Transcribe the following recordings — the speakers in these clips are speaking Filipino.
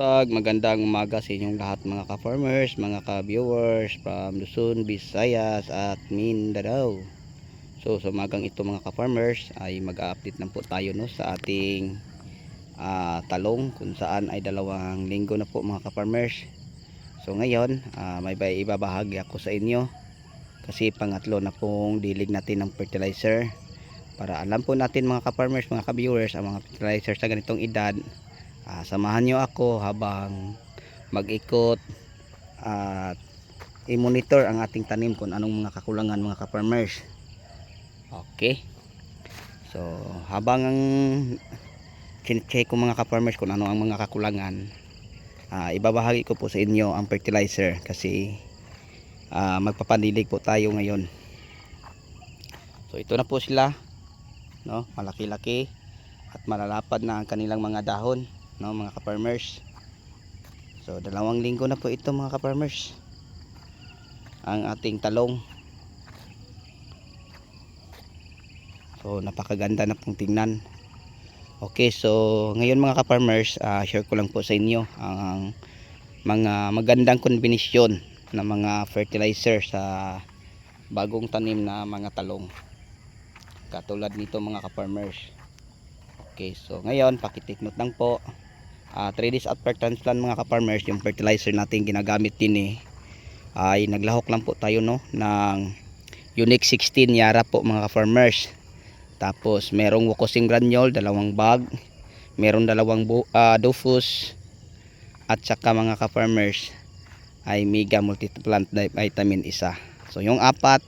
Tag, magandang umaga sa inyong lahat mga ka-farmers, mga ka-viewers from Luzon, Visayas at Mindanao. So sa umagang ito mga ka-farmers ay mag-update na po tayo no, sa ating ah, talong kung saan ay dalawang linggo na po mga ka-farmers. So ngayon ah, may ibabahagi ako sa inyo kasi pangatlo na pong dilig natin ng fertilizer para alam po natin mga ka-farmers, mga ka-viewers ang mga fertilizer sa ganitong edad Ah, samahan nyo ako habang mag-ikot at i-monitor ang ating tanim kung anong mga kakulangan mga ka-farmers. Okay. So, habang ang check ko mga ka-farmers kung ano ang mga kakulangan, ah, ibabahagi ko po sa inyo ang fertilizer kasi ah, magpapandilig po tayo ngayon. So, ito na po sila. No, malaki-laki at malalapad na ang kanilang mga dahon no mga ka-farmers. So dalawang linggo na po ito mga ka-farmers. Ang ating talong. So napakaganda na pong tingnan. Okay so ngayon mga ka-farmers ah, share ko lang po sa inyo ang mga magandang kombinasyon ng mga fertilizer sa bagong tanim na mga talong. Katulad nito mga ka-farmers. Okay so ngayon pakitik note lang po uh, 3 days after transplant mga ka-farmers yung fertilizer natin ginagamit din eh. Ay naglahok lang po tayo no ng Unique 16 Yara po mga ka-farmers. Tapos merong Wokosing granule dalawang bag. Meron dalawang ah, Dofus. At saka mga ka-farmers ay Mega Multiplant Vitamin isa. So yung apat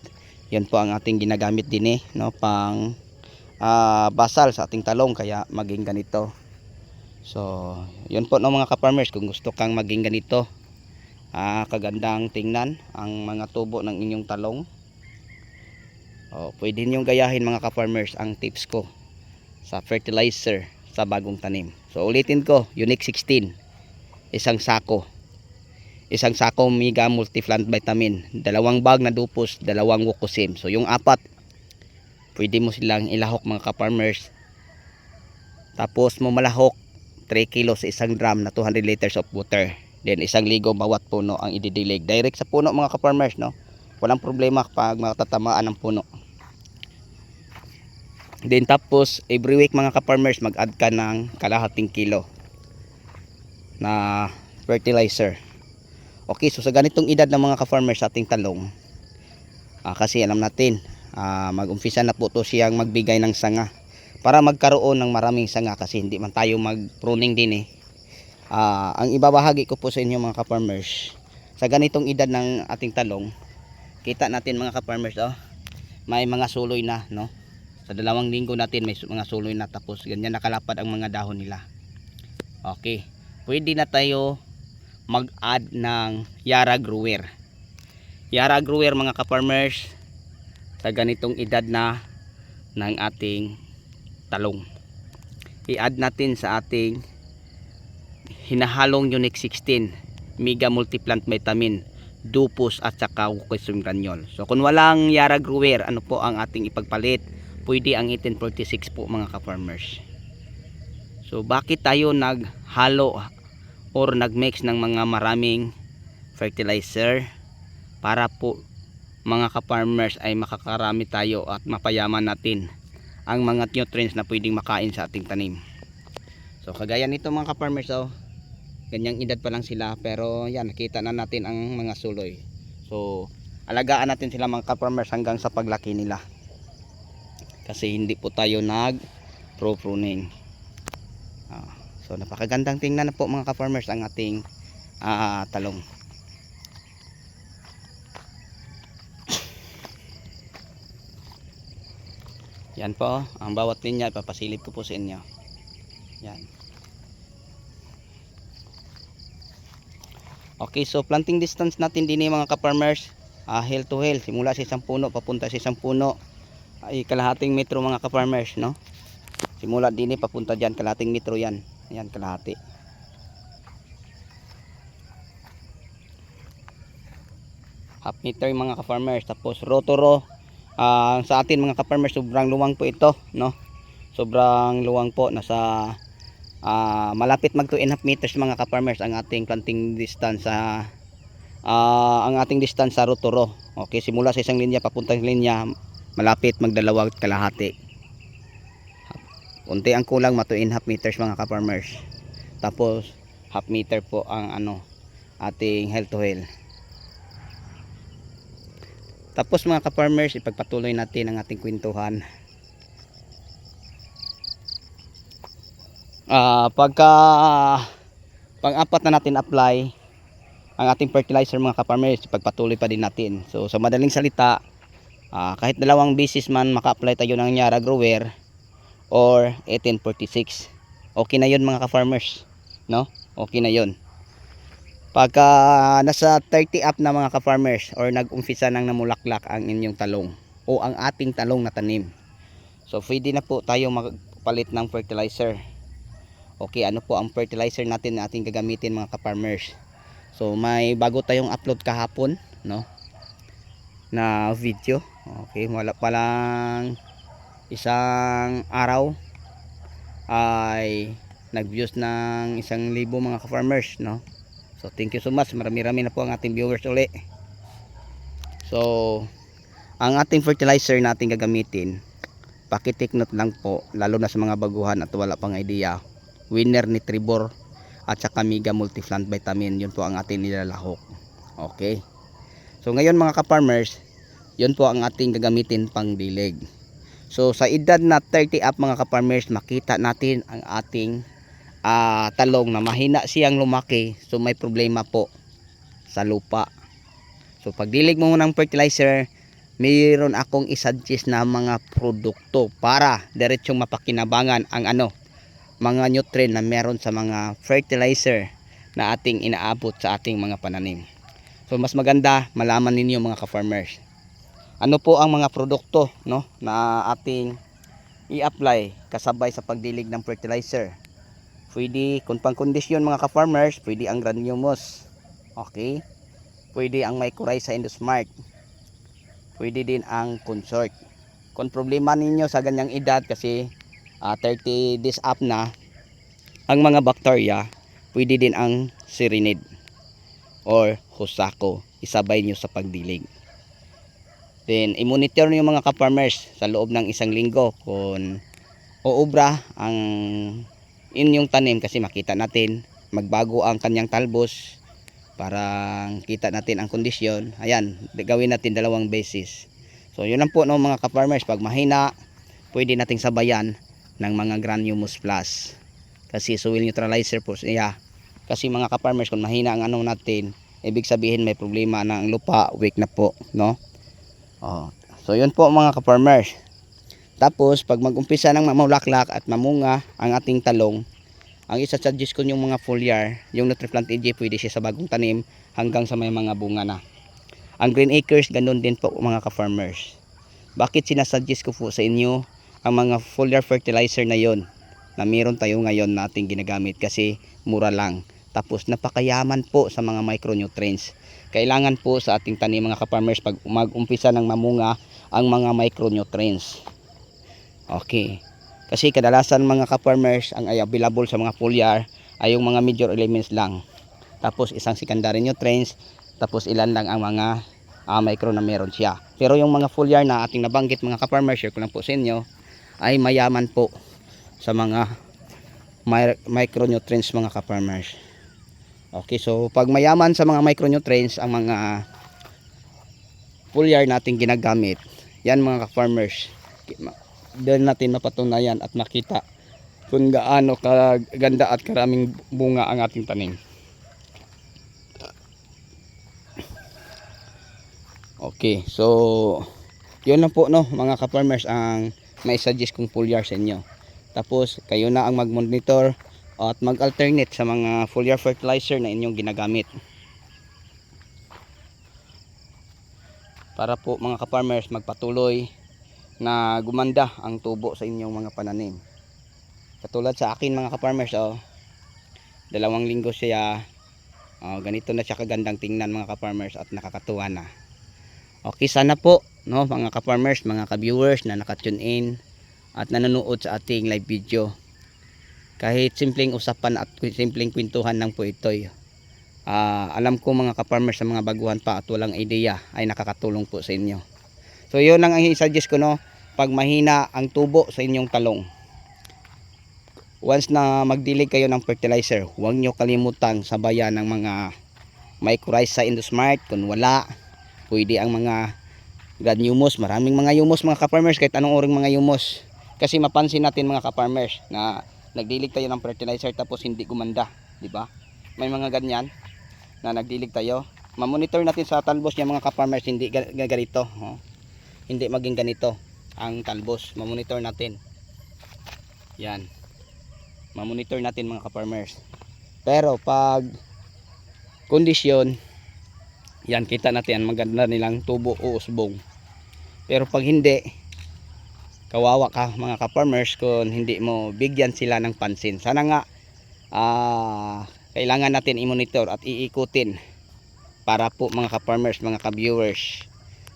yun po ang ating ginagamit din eh no pang ah, basal sa ating talong. Kaya maging ganito So, yun po no mga ka-farmers kung gusto kang maging ganito. Ah, kagandang tingnan ang mga tubo ng inyong talong. Oh, pwede niyo gayahin mga ka-farmers ang tips ko sa fertilizer sa bagong tanim. So, ulitin ko, Unique 16. Isang sako. Isang sako Mega Multiplant Vitamin. Dalawang bag na dupos, dalawang wukusim. So, yung apat, pwede mo silang ilahok mga ka-farmers. Tapos mo malahok 3 kilos sa isang drum na 200 liters of water. Then isang ligo bawat puno ang ididilig. Direct sa puno mga ka-farmers no. Walang problema pag matatamaan ng puno. Then tapos every week mga ka-farmers mag-add ka ng kalahating kilo na fertilizer. Okay, so sa ganitong edad ng mga ka-farmers sa ating talong, ah, kasi alam natin, ah, mag-umpisa na po to siyang magbigay ng sanga para magkaroon ng maraming sanga kasi hindi man tayo mag-pruning din eh. Ah, ang ibabahagi ko po sa inyo mga ka-farmers, sa ganitong edad ng ating talong, kita natin mga ka-farmers oh, may mga suloy na, no? Sa dalawang linggo natin may mga suloy na tapos ganyan nakalapad ang mga dahon nila. Okay. Pwede na tayo mag-add ng Yara Grower. Yara Grower mga ka-farmers sa ganitong edad na ng ating talong. I-add natin sa ating hinahalong Unique 16 Mega Multiplant Vitamin Dupus at saka Wukosum Granule. So kung walang Yara Grower, ano po ang ating ipagpalit? Pwede ang 1846 po mga ka-farmers. So bakit tayo naghalo or nagmix ng mga maraming fertilizer para po mga ka-farmers ay makakarami tayo at mapayaman natin ang mga nutrients na pwedeng makain sa ating tanim. So kagaya nito mga ka-farmers oh, ganyang edad pa lang sila pero yan nakita na natin ang mga suloy. So alagaan natin sila mga ka-farmers hanggang sa paglaki nila. Kasi hindi po tayo nag pro pruning. Ah, so napakagandang tingnan na po mga ka-farmers ang ating ah, talong. Yan po, ang bawat linya ipapasilip ko po sa inyo. Yan. Okay, so planting distance natin din eh, mga ka-farmers. Ah, hill to hill, simula sa isang puno papunta sa isang puno ay kalahating metro mga ka-farmers, no? Simula din eh, papunta diyan kalahating metro yan. Yan kalahati. Half meter mga ka-farmers tapos rotoro Ah, sa atin mga ka-farmers sobrang luwang po ito no sobrang luwang po nasa ah, malapit mag 2 and half meters mga ka-farmers ang ating planting distance sa ah, ang ating distance sa row to row. Okay, simula sa isang linya papuntang linya malapit magdalawang kalahati. Unti ang kulang ma 2 and half meters mga ka-farmers. Tapos half meter po ang ano ating health to health. Tapos mga ka-farmers, ipagpatuloy natin ang ating kwentuhan. Ah, pagka pang-apat na natin apply ang ating fertilizer mga ka-farmers, ipagpatuloy pa din natin. So sa madaling salita, ah, kahit dalawang beses man maka-apply tayo ng Nyara Grower or 1846. Okay na 'yon mga ka-farmers, no? Okay na 'yon. Pagka nasa 30 up na mga ka-farmers or nag-umpisa nang namulaklak ang inyong talong o ang ating talong na tanim. So pwede na po tayo magpalit ng fertilizer. Okay, ano po ang fertilizer natin na ating gagamitin mga ka-farmers? So may bago tayong upload kahapon, no? Na video. Okay, wala pa lang isang araw ay nag-views ng isang libo mga ka-farmers, no? So thank you so much. Marami-rami na po ang ating viewers uli. So ang ating fertilizer natin gagamitin, pakitik note lang po lalo na sa mga baguhan at wala pang idea. Winner ni Tribor at saka Mega Multiplant Vitamin, yun po ang ating nilalahok. Okay. So ngayon mga ka-farmers, yun po ang ating gagamitin pang dilig. So sa edad na 30 up mga ka-farmers, makita natin ang ating ah, talong na mahina siyang lumaki so may problema po sa lupa. So pagdilig mo ng fertilizer mayroon akong isuggest na mga produkto para diretsong mapakinabangan ang ano mga nutrient na meron sa mga fertilizer na ating inaabot sa ating mga pananim. So mas maganda malaman ninyo mga ka-farmers ano po ang mga produkto no na ating i-apply kasabay sa pagdilig ng fertilizer Pwede, kung pang kondisyon mga ka-farmers, pwede ang granumus. Okay? Pwede ang mycorrhiza endosmart. Pwede din ang consort. Kung problema ninyo sa ganyang edad kasi ah, 30 days up na, ang mga bacteria, pwede din ang serenade or hosako. Isabay nyo sa pagdilig. Then, i-monitor nyo mga ka-farmers sa loob ng isang linggo kung uubra ang inyong tanim kasi makita natin magbago ang kanyang talbos para kita natin ang kondisyon. Ayan gawin natin dalawang beses so yun lang po no mga ka-farmers pag mahina pwede nating sabayan ng mga granumus plus. Kasi soil neutralizer po siya kasi mga ka-farmers kung mahina ang anong natin ibig sabihin may problema ang lupa weak na po no? Oh. so yun po mga ka-farmers tapos, pag mag-umpisa ng mamulaklak at mamunga ang ating talong, ang isa-suggest ko yung mga foliar, yung Nutriplant AJ, pwede siya sa bagong tanim hanggang sa may mga bunga na. Ang Green Acres, ganun din po mga ka-farmers. Bakit sinasuggest ko po sa inyo ang mga foliar fertilizer na yon na meron tayo ngayon na ating ginagamit kasi mura lang. Tapos napakayaman po sa mga micronutrients. Kailangan po sa ating tanim mga ka-farmers pag mag-umpisa ng mamunga ang mga micronutrients. Okay. Kasi kadalasan mga ka-farmers ang ay available sa mga foliar ay yung mga major elements lang. Tapos isang secondary nutrients, tapos ilan lang ang mga ah, micro na meron siya. Pero yung mga foliar na ating nabanggit mga ka-farmers, share ko lang po sa inyo, ay mayaman po sa mga mi- micronutrients mga ka-farmers. Okay, so pag mayaman sa mga micronutrients ang mga foliar nating ginagamit, yan mga ka-farmers, doon natin mapatunayan at makita kung gaano kaganda at karaming bunga ang ating tanim. Okay, so yun lang po no mga ka-farmers ang may suggest kong foliar sa inyo. Tapos kayo na ang mag-monitor at mag-alternate sa mga foliar fertilizer na inyong ginagamit. Para po mga ka-farmers magpatuloy na gumanda ang tubo sa inyong mga pananim. Katulad sa akin mga ka-farmers, oh, dalawang linggo siya, oh, ganito na siya kagandang tingnan mga ka-farmers at nakakatuwa na. Okay, sana po, no, mga ka-farmers, mga ka-viewers na naka-tune in at nanonood sa ating live video. kahit simpleng usapan at simpleng kwentuhan lang po ito Ah, alam ko mga ka-farmers sa mga baguhan pa at walang idea ay nakakatulong po sa inyo so yun ang i-suggest ko no? Pag mahina ang tubo sa inyong talong. Once na magdilig kayo ng fertilizer huwag nyo kalimutang sabayan ng mga mycorrhiza sa Indosmart kung wala pwede ang mga granulomous maraming mga humus mga ka-farmers kahit anong oring mga humus kasi mapansin natin mga ka-farmers na nagdilig tayo ng fertilizer tapos hindi gumanda di ba? May mga ganyan na nagdilig tayo. Mamonitor natin sa talbos niya mga ka-farmers hindi ga- ga- ganito oh. Hindi maging ganito ang talbos. Mamonitor natin. Yan. Mamonitor natin mga ka-farmers. Pero pag kondisyon yan kita natin maganda nilang tubo o usbong. Pero pag hindi kawawa ka mga ka-farmers kung hindi mo bigyan sila ng pansin. Sana nga ah kailangan natin i-monitor at iikutin para po mga ka-farmers, mga ka-viewers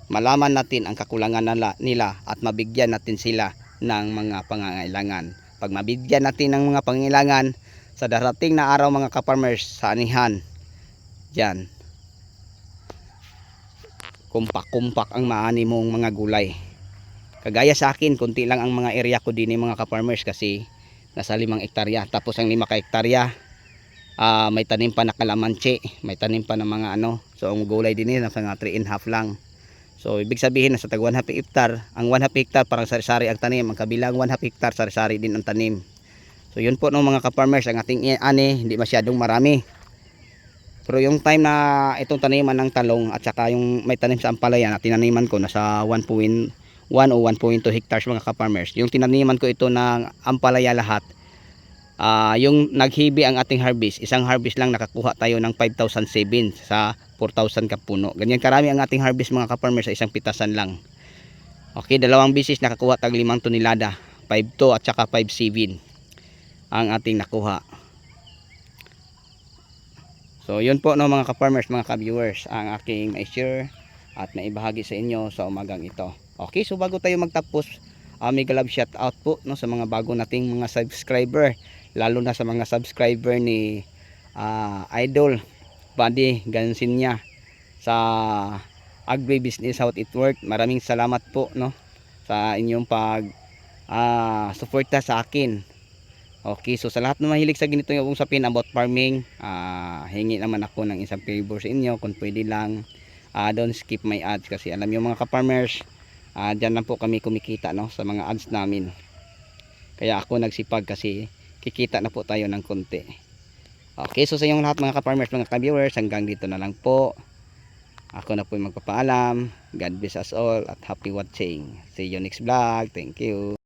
malaman natin ang kakulangan nila, nila at mabigyan natin sila ng mga pangangailangan. Pag mabigyan natin ng mga pangangailangan sa darating na araw mga ka-farmers sa anihan dyan kumpak-kumpak ang maani mong mga gulay. Kagaya sa akin konti lang ang mga area ko din mga ka-farmers kasi nasa limang hektarya tapos ang lima ka hektarya ah, may tanim pa na kalamansi may tanim pa ng mga ano. So ang gulay din nila nasa nga 3 and half lang so ibig sabihin nasa tag 1 half hectare ang 1 half hectare parang sari-sari ang tanim. Ang kabilang 1 half hectare sari-sari din ang tanim. So yun po no mga ka-farmers ang ating ani hindi masyadong marami. Pero yung time na itong taniman ng talong at saka yung may tanim sa ampalaya na tinaniman ko nasa 1.1 o 1.2 hectares mga ka-farmers. Yung tinaniman ko ito ng ampalaya lahat Ah, yung naghibi ang ating harvest, isang harvest lang nakakuha tayo ng 5,007 sa 4,000 ka puno. Ganyan karami ang ating harvest mga ka-farmers sa isang pitasan lang. Okay, dalawang bisis nakakuha tag 5 tonelada, 5 at saka 5.7 ang ating nakuha. So, yun po no mga ka-farmers, mga ka-viewers, ang aking i-share at naibahagi sa inyo sa umagang ito. Okay, so bago tayo magtapos, uh, mega love shout out po no sa mga bago nating mga subscriber lalo na sa mga subscriber ni ah, Idol Buddy Gansinya sa Agri Business How It Work. Maraming salamat po no sa inyong pag ah, suporta sa akin. Okay, so sa lahat na mahilig sa ganito yung usapin about farming, ah, hingi naman ako ng isang favor sa inyo kung pwede lang ah, don't skip my ads kasi alam niyo mga ka-farmers, ah, dyan lang po kami kumikita no sa mga ads namin. Kaya ako nagsipag kasi kikita na po tayo ng konti. Okay, so sa inyong lahat mga ka-farmers, mga ka-viewers, hanggang dito na lang po. Ako na po yung magpapaalam. God bless us all at happy watching. See you next vlog. Thank you.